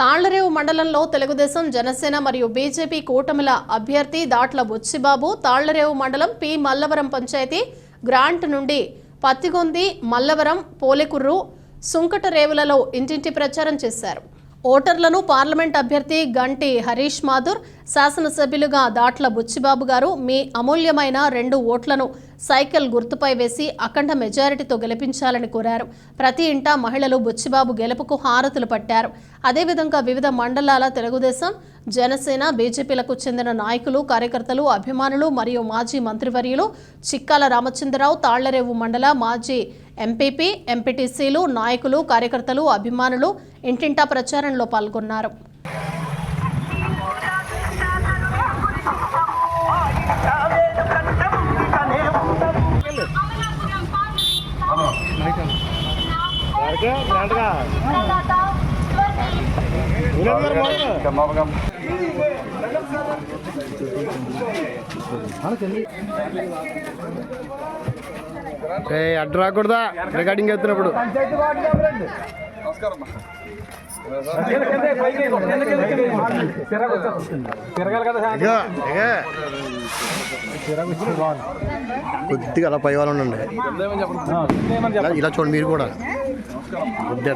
తాళ్ళరేవు మండలంలో తెలుగుదేశం జనసేన మరియు బీజేపీ కూటమిల అభ్యర్థి దాట్ల బుచ్చిబాబు తాళ్ళరేవు మండలం పి. మల్లవరం పంచాయతీ గ్రాంట్ నుండి పత్తిగొంది మల్లవరం పోలెకుర్రు సుంకటరేవులలో ఇంటింటి ప్రచారం చేశారు. ఓటర్లను పార్లమెంట్ అభ్యర్థి గంటి హరీష్ మాథుర్ శాసనసభ్యులుగా దాట్ల బుచ్చిబాబు గారు మీ అమూల్యమైన రెండు ఓట్లను సైకిల్ గుర్తుపై వేసి అఖండ మెజారిటీతో గెలిపించాలని కోరారు. ప్రతి ఇంటా మహిళలు బుచ్చిబాబు గెలుపుకు హారతులు పట్టారు. అదేవిధంగా వివిధ మండలాల తెలుగుదేశం జనసేన బీజేపీలకు చెందిన నాయకులు కార్యకర్తలు అభిమానులు మరియు మాజీ మంత్రివర్యులు చిక్కాల రామచంద్రరావు తాళ్ళరేవు మండల మాజీ ఎంపీపీ ఎంపీటీసీలు నాయకులు కార్యకర్తలు అభిమానులు ఇంటింటా ప్రచారంలో పాల్గొన్నారు. ఏ అడ్డు రాకూడదా? రికార్డింగ్ ఇదిగో. కొద్దిగా అలా పై వాళ్ళు ఉండండి. ఇలా చూడండి మీరు కూడా. కొద్దిగా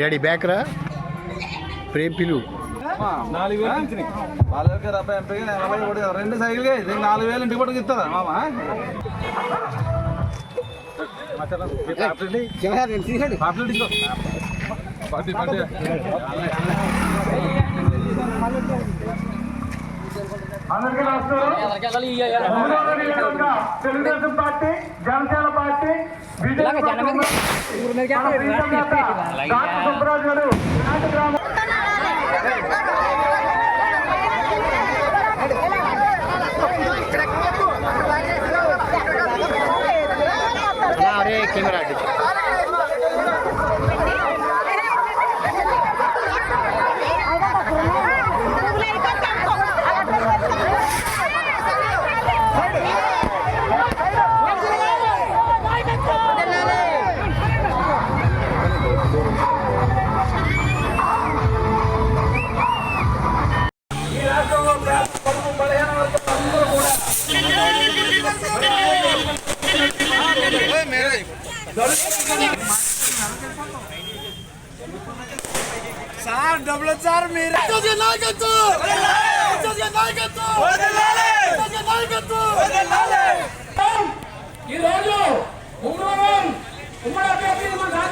డాడీ బ్యాక్ రా? ప్రేమ్ పిలు. నాలుగు వేలు పెంచినాయి బాలయ్య గారు అబ్బాయి ఎంపీగా ఎనభై ఒకటి రెండు సైకిల్గా నాలుగు వేలు ఇంటికి పట్టుకు ఇస్తుందా మామ? అందరికీ నమస్కారం. Telugudesam party Janasena party BJP Subbaraju garu ఈ రోజు ఉమ్మడి ఉమ్మడి అభ్యర్థి మన రాజా గారు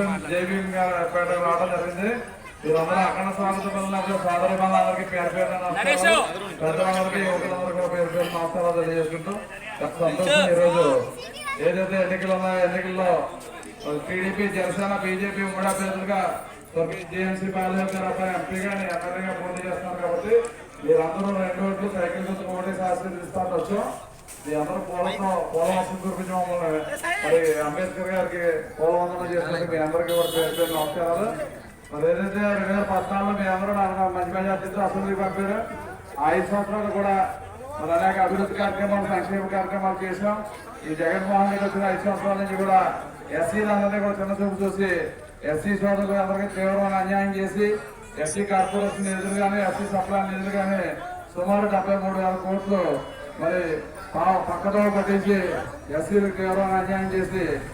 గారు పేట రావడం జరిగింది. మీరందరూ అక్కడ స్వాగతం పలికినప్పుడు సోదరి అందరికీ పేరు పేరు. పెద్దలందరికీ యువకులందరికీ కూడా పేరు పేరు నమస్కారాలు తెలియజేసుకుంటూ సంతోషం ఈరోజు ఏదైతే ఎన్నికలు ఉన్నాయో ఎన్నికల్లో టీడీపీ జనసేన బీజేపీ ఉమ్మడి అభ్యర్థులుగా జేఎంసీ బాలయ్య గారు అబ్బాయి ఎంపీగా ఎమ్మెల్యేగా పోటీ చేస్తున్నారు కాబట్టి మీరందరూ రెండు ఓట్లు సైకిల్ గుర్తు ఓటే ఆశీర్దిస్తాను వచ్చాం అందరూ పూలతో పూల మొక్కలు మమ్మల్ని మరి అంబేద్కర్ గారికి పూలవందనం చేసినందుకు మీ అందరికీ కూడా పేరు పేరు నమస్కారాలు. మరి ఏదైతే రెండు వేల పద్నాలుగులో మీ అందరూ మంచి మెజార్టీతో అసెంబ్లీ పంపారు ఐదు సంవత్సరాలు కూడా మరి అనేక అభివృద్ధి కార్యక్రమాలు సంక్షేమ కార్యక్రమాలు చేసాం ఈ జగన్మోహన్ రెడ్డి వచ్చిన ఐదు సంవత్సరాల నుంచి కూడా ఎస్సీలందరినీ కూడా చిన్న చూపు చూసి ఎస్సీ సోదరులు అందరికీ తీవ్రమైన అన్యాయం చేసి ఎస్సీ కార్పొరేషన్ నిధులు కానీ ఎస్సీ సప్లాన్ నిధులు కానీ సుమారు డెబ్బై మూడు వేల కోట్లు మరి పక్కతో పట్టించి ఎస్సీలకు తీవ్రమైన అన్యాయం చేసి